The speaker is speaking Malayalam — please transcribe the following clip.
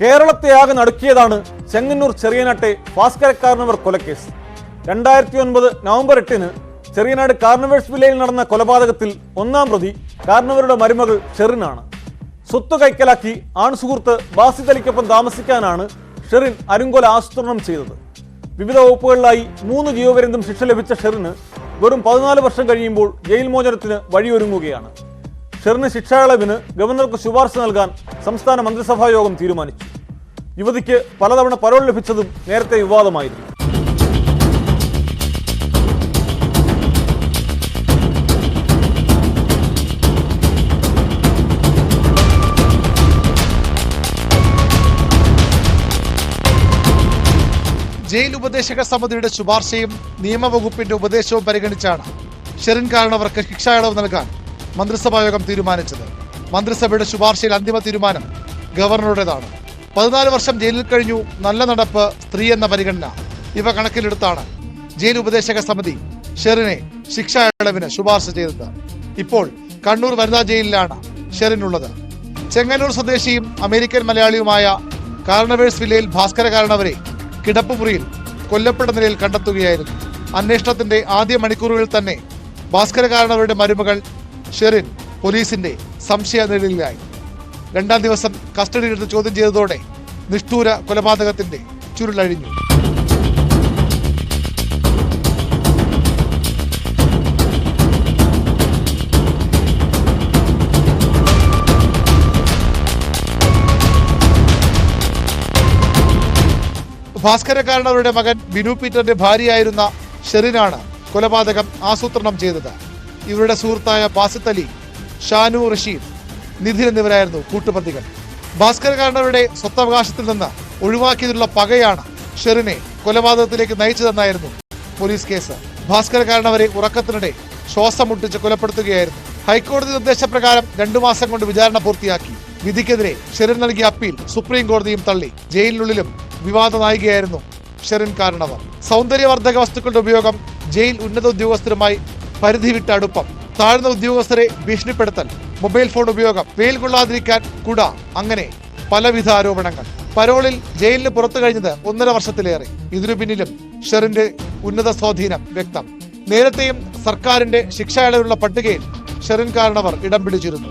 കേരളത്തെ ആകെ നടുക്കിയതാണ് ചെങ്ങന്നൂർ ചെറിയനാട്ടെ ഭാസ്കരക്കാരനവർ കൊലക്കേസ്. രണ്ടായിരത്തി ഒൻപത് നവംബർ എട്ടിന് ചെറിയനാട് കാർണവേഴ്സ് വില്ലയിൽ നടന്ന കൊലപാതകത്തിൽ ഒന്നാം പ്രതി കാർണവരുടെ മരുമകൾ ഷെറിനാണ്. സ്വത്ത് കൈക്കലാക്കി ആൺസുഹൃത്ത് ബാസി അലിക്കൊപ്പം താമസിക്കാനാണ് ഷെറിൻ അരുങ്കൊല ആസൂത്രണം ചെയ്തത്. വിവിധ വകുപ്പുകളിലായി മൂന്ന് ജീവപര്യന്തം ശിക്ഷ ലഭിച്ച ഷെറിന് വെറും പതിനാല് വർഷം കഴിയുമ്പോൾ ജയിൽ മോചനത്തിന് വഴിയൊരുങ്ങുകയാണ്. ഷെറിന് ശിക്ഷാളവിന് ഗവർണർക്ക് ശുപാർശ നൽകാൻ സംസ്ഥാന മന്ത്രിസഭാ യോഗം തീരുമാനിച്ചു. യുവതിക്ക് പലതവണ പരോൾ ലഭിച്ചതും നേരത്തെ വിവാദമായിരുന്നു. ജയിൽ ഉപദേശക സമിതിയുടെ ശുപാർശയും നിയമവകുപ്പിന്റെ ഉപദേശവും പരിഗണിച്ചാണ്. ഷെറിൻ കാരണവർക്ക് ശിക്ഷാ ഇളവ് നൽകാൻ മന്ത്രിസഭാ യോഗം തീരുമാനിച്ചത്. മന്ത്രിസഭയുടെ ശുപാർശയിൽ അന്തിമ തീരുമാനം ഗവർണറുടേതാണ്. പതിനാല് വർഷം ജയിലിൽ കഴിഞ്ഞു. നല്ല നടപ്പ് സ്ത്രീ എന്ന പരിഗണന. ഇവ കണക്കിലെടുത്താണ് ജയിൽ ഉപദേശക സമിതി ഷെറിനെ ശിക്ഷാ ഇളവിന് ശുപാർശ ചെയ്തത്. ഇപ്പോൾ കണ്ണൂർ വനിതാ ജയിലിലാണ് ഷെറിനുള്ളത്. ചെങ്ങന്നൂർ സ്വദേശിയും അമേരിക്കൻ മലയാളിയുമായ കാരണവേഴ്സ് വില്ലയിൽ ഭാസ്കര കാരണവരെ കിടപ്പുമുറിയിൽ കൊല്ലപ്പെട്ട നിലയിൽ കണ്ടെത്തുകയായിരുന്നു. അന്വേഷണത്തിന്റെ ആദ്യ മണിക്കൂറുകളിൽ തന്നെ ഭാസ്കര കാരണവരുടെ മരുമകൾ ഷെറിൻ പോലീസിന്റെ സംശയ നിഴലിലായി. രണ്ടാം ദിവസം കസ്റ്റഡിയിലെടുത്ത് ചോദ്യം ചെയ്തതോടെ നിഷ്ഠൂര കൊലപാതകത്തിന്റെ ചുരുളഴിഞ്ഞു. ഭാസ്കരക്കാരനവരുടെ മകൻ ബിനു പീറ്ററിന്റെ ഭാര്യയായിരുന്ന ഷെറിനാണ് കൊലപാതകം ആസൂത്രണം ചെയ്തത്. ഇവരുടെ സുഹൃത്തായ ബാസിത്ത് അലി ഷാനു റഷീദ് നിധിൻ എന്നിവരായിരുന്നു കൂട്ടുപ്രതികൾ. ഭാസ്കരകാരനവരുടെ സ്വത്തവകാശത്തിൽ നിന്ന് ഒഴിവാക്കിയതിലുള്ള പകയാണ് ഷെറിനെ കൊലപാതകത്തിലേക്ക് നയിച്ചതെന്നായിരുന്നു പോലീസ് കേസ്. ഭാസ്കരകാരനവരെ ഉറക്കത്തിനിടെ ശ്വാസം മുട്ടിച്ച് കൊലപ്പെടുത്തുകയായിരുന്നു. ഹൈക്കോടതി നിർദ്ദേശപ്രകാരം രണ്ടു മാസം കൊണ്ട് വിചാരണ പൂർത്തിയാക്കി. വിധിക്കെതിരെ ഷെറിൻ നൽകിയ അപ്പീൽ സുപ്രീം കോടതിയും തള്ളി. ജയിലിനുള്ളിലും വിവാദ നായികയായിരുന്നു ഷെറിൻ കാരണവർ. സൗന്ദര്യവർദ്ധക വസ്തുക്കളുടെ ഉപയോഗം ജയിൽ ഉന്നത ഉദ്യോഗസ്ഥരുമായി പരിധി വിട്ട അടുപ്പം. താഴ്ന്ന ഉദ്യോഗസ്ഥരെ ഭീഷണിപ്പെടുത്തൽ മൊബൈൽ ഫോൺ ഉപയോഗം വെയിൽ കൊള്ളാതിരിക്കാൻ കുട അങ്ങനെ പലവിധ ആരോപണങ്ങൾ. പരോളിൽ ജയിലിന് പുറത്തു കഴിഞ്ഞത് ഒന്നര വർഷത്തിലേറെ. ഇതിനു പിന്നിലും ഷെറിന്റെ ഉന്നത സ്വാധീനം വ്യക്തം. നേരത്തെയും സർക്കാരിന്റെ ശിക്ഷ ഇളവിലുള്ള പട്ടികയിൽ ഷെറിൻ കാരണവർ ഇടം പിടിച്ചിരുന്നു.